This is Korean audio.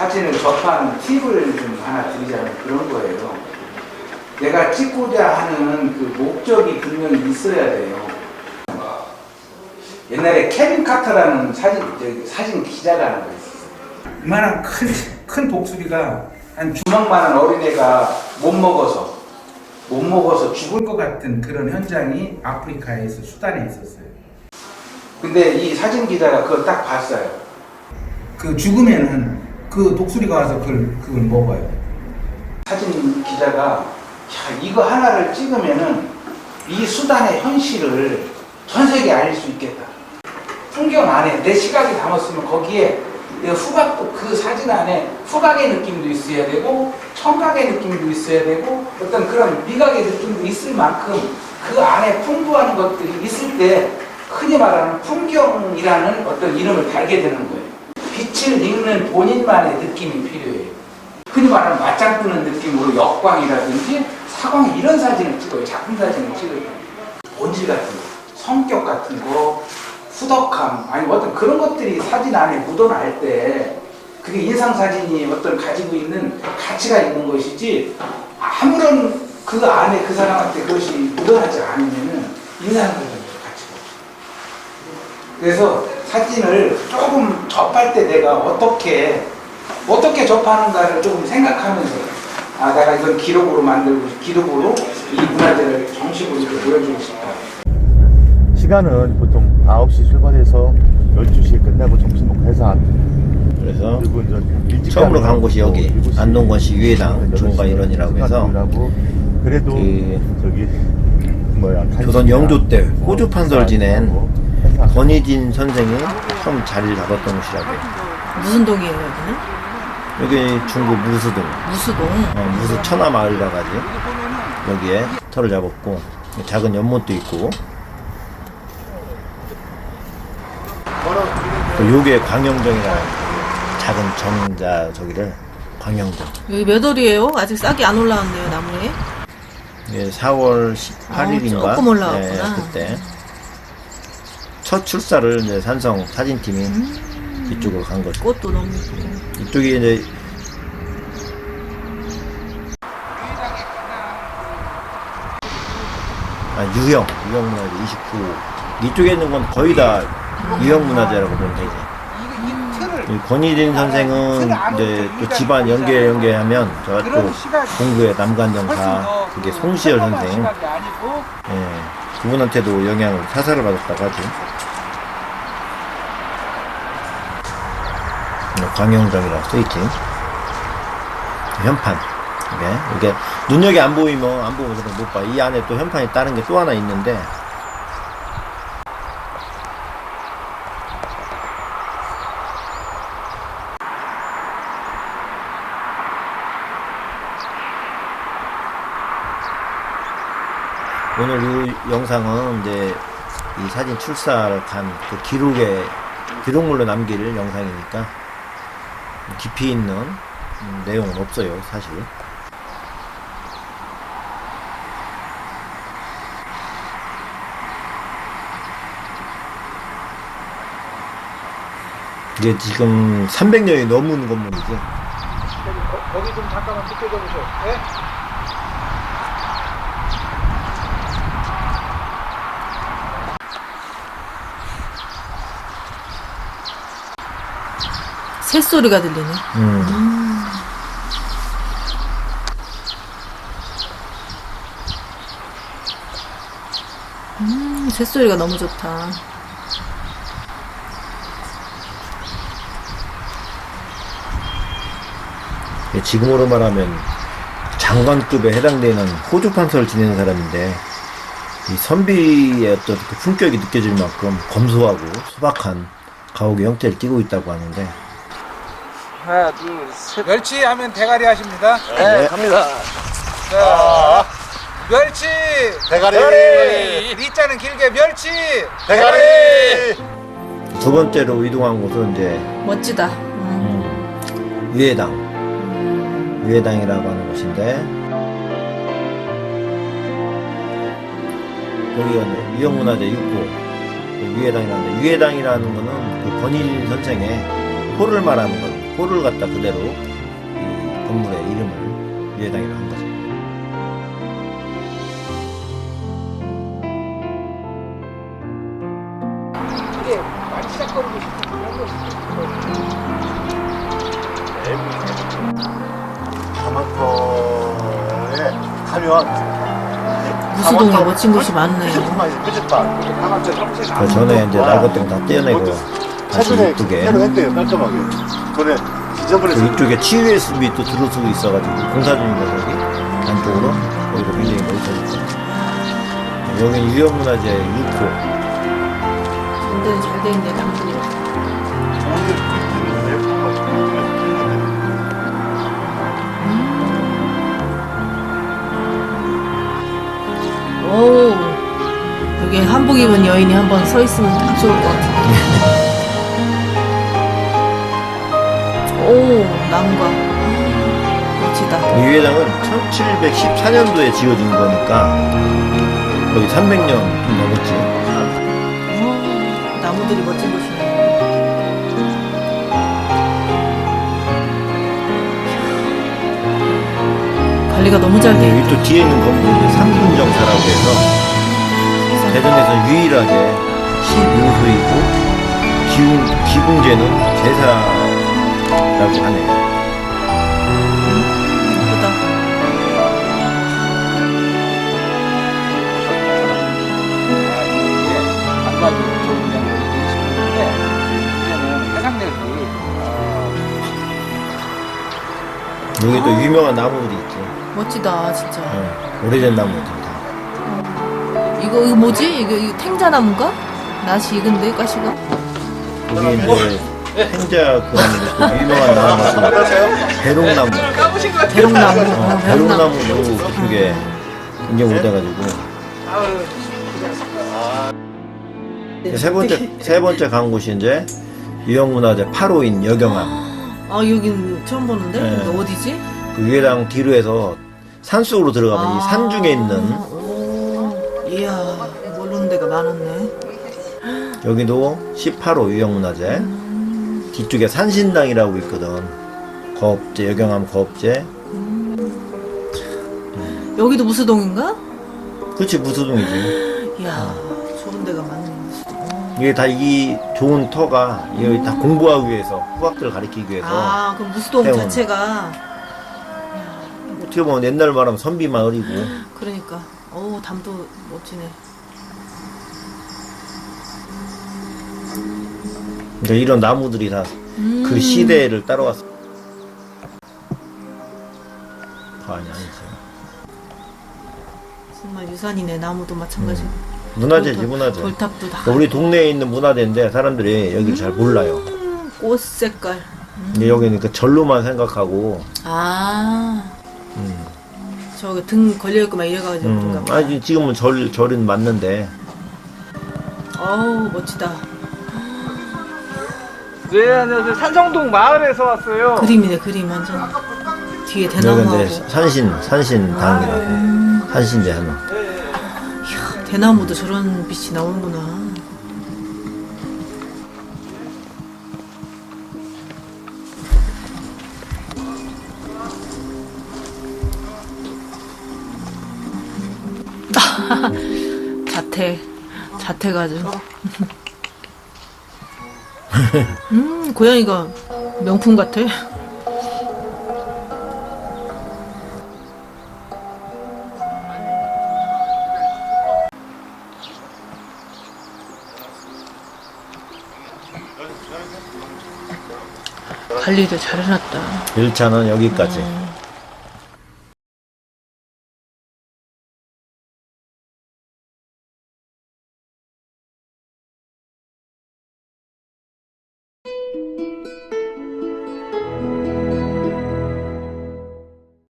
사진을 접하는 팁을 좀 하나 드리자면 그런 거예요. 내가 찍고자 하는 그 목적이 분명히 있어야 돼요. 옛날에 케빈 카터라는 사진 사진 기자가 하는 거 있었어요. 이만한 큰, 큰 독수리가 한 주먹만한 어린애가 못 먹어서 못 먹어서 죽을 것 같은 그런 현장이 아프리카에서 수단에 있었어요. 근데 이 사진 기자가 그걸 딱 봤어요. 그 죽으면은 그 독수리가 와서 그걸, 그걸 먹어요. 사진 기자가 야, 이거 하나를 찍으면은 이 수단의 현실을 전 세계에 알릴 수 있겠다. 풍경 안에 내 시각이 담았으면 거기에 내 후각도 그 사진 안에 후각의 느낌도 있어야 되고 청각의 느낌도 있어야 되고 어떤 그런 미각의 느낌도 있을 만큼 그 안에 풍부한 것들이 있을 때 흔히 말하는 풍경이라는 어떤 이름을 달게 되는 거예요. 빛을 읽는 본인만의 느낌이 필요해요. 흔히 말하는 맞짱 뜨는 느낌으로 역광이라든지 사광 이런 사진을 찍어요. 작품 사진을 때. 본질 같은 거, 성격 같은 거, 후덕함, 아니 어떤 그런 것들이 사진 안에 묻어날 때 그게 인상 사진이 어떤 가지고 있는 가치가 있는 것이지 아무런 그 안에 그 사람한테 그것이 묻어나지 않으면은 인상 사진은 가치가 없어요. 그래서 사진을 조금 접할 때 내가 어떻게 어떻게 접하는가를 조금 생각하면서 아 내가 이건 기록으로 만들고 싶- 기록으로 이 문화재를 정식으로 이렇게 보여주고 싶다. 시간은 보통 9시 출발해서 12시에 끝나고 점심 먹고 해서 그래서 처음으로 간 곳이 또 여기, 7시, 안동건시 유해당 8시 종가일원이라고 해서 그래도 그 저기 뭐야 조선 영조 때 호주 판서를 지낸 회사. 권희진 선생이 처음 자리를 잡았던 곳이라고. 무슨 동이에요 여기는? 여기 중국 무수동, 무수동. 어, 무수 천하마을이라고 하지. 여기에 터를 잡았고 작은 연못도 있고 또 요게 광영정이라는 작은 정자 저기를 광영정 여기 몇 월이에요? 아직 싹이 안 올라왔네요 나무에. 예, 4월 18일인가? 어, 조금 올라왔구나. 그때 첫 출사를 이제 산성 사진팀이 음. 이쪽으로 간 거죠. 꽃도 너무 예쁘고. 이쪽이 이제 아, 유형, 유형 문화재 29. 이쪽에 있는 건 거의 다 유형 문화재라고 보면 되지. 이 권희진 선생은 이제 또 집안 연계 연계하면 저가 또 공부에 남간정사 그게 송시열 선생 예, 그분한테도 영향을 사사를 받았다고 하지. 네, 광영정이라고 써있지. 현판. 이게, 이게, 눈여기 안 보이면 안 보고 저는 못 봐. 이 안에 또 현판이 다른 게 또 하나 있는데, 오늘 이 영상은 이제 이 사진 출사를 간그 기록에 기록물로 남길 영상이니까 깊이 있는 음, 내용은 없어요 사실 이게 지금 300년이 넘은 건물이지 거기 좀 잠깐만 비켜줘 보셔. 예? 새소리가 들리네. 음. 음, 새소리가 너무 좋다. 예, 지금으로 말하면 장관급에 해당되는 호주 판서를 지내는 사람인데 이 선비의 어떤 그 품격이 느껴질 만큼 검소하고 소박한 가옥의 형태를 띠고 있다고 하는데 하나, 둘, 셋. 멸치 하면 대가리 하십니다. 네, 갑니다. 자, 멸치. 대가리. 리자는 길게 멸치. 대가리. 두 번째로 이동한 곳은 이제 멋지다. 음. 음, 유해당 유해당이라고 하는 곳인데 여기가 이제 유형문화재 6호 유해당이라는데 유해당이라는 거는 그 권희진 선생의 호를 말하는 거예요 호를 갖다 그대로 이 건물의 이름을 유해당이라고 한 거죠. 거 다마터에 가면 무수동에 멋진 곳이 많네요. 그 전에 이제 날 것들 다 떼어내고 다시 최근에 이쪽에. 새로 했대요 깔끔하게. 전에 지저분해 그 이쪽에 치유의 숲이 또 들어서고 있어가지고 공사 중인가 저기. 안쪽으로. 거기도 굉장히 멋있어졌죠. 여기 유형문화재 6호 완전 잘돼 있네 당분이. 오. 여기 한복 입은 여인이 한번 서 있으면 딱 좋을 것 같아. 오 나무가 멋지다. 이 유해당은 1714년도에 지어진 거니까 거의 300년 좀 넘었지. 오, 나무들이 멋진 곳이네. 관리가 너무 잘 돼. 여기 또 뒤에 있는 건물이 삼분정사라고 해서 대전에서 유일하게 15소이고 기웅, 기궁제는 제사 라고 하네요. 이제는 해상력이 여기 또 유명한 나무들이 있지. 멋지다 진짜. 어, 오래된 나무들 다. 이거 이거 뭐지? 이거 이거 탱자나무인가? 낯이 익은데 가시가? 여기 이제 행자 그 유명한 나무가 또 배롱나무. 대롱나무. 어, 어, 대롱나무. 배롱나무도 그쪽에 굉장히 오래돼가지고. 세 번째 세 번째 간 곳이 이제 유형문화재 8호인 여경암. 아 여긴 처음 보는데 네. 이거 어디지? 그 위에랑 뒤로 해서 산 속으로 들어가면 이산 중에 있는 오, 이야 모르는 데가 많았네. 여기도 18호 유형문화재 뒤쪽에 산신당이라고 있거든 거업제 여경암 거업제 여기도 무수동인가? 그렇지 무수동이지 이야 좋은 데가 많네 무수동. 이게 다 이 좋은 터가 이거 다 공부하기 위해서 후학들을 가리키기 위해서 아 그럼 무수동 태운. 자체가 어떻게 보면 옛날 말하면 선비 마을이고 그러니까 오 담도 멋지네. 그러니까 이런 나무들이 다 그 음. 시대를 따라왔어 아, 아니 아니지 정말 유산이네 나무도 마찬가지고. 문화재지 돌탑- 문화재 돌탑도 다. 우리 동네에 있는 문화재인데 사람들이 여기를 잘 몰라요 음, 꽃 색깔. 근데 여기는 그 절로만 생각하고 아 음, 저기 등 걸려 있고 막 이래가지고 음, 그런가 봐. 아니 지금은 절 절은 맞는데 어우 멋지다. 네, 안녕하세요. 산성동 마을에서 왔어요. 그림이네 그림 완전. 뒤에 여기 대나무하고 이제 산신 산신 당이라고 산신제 하나 대나무도 저런 빛이 나오는구나. 자태 자태 가지고. 음 고양이가 명품 같아. 관리를 잘 해놨다. 1차는 여기까지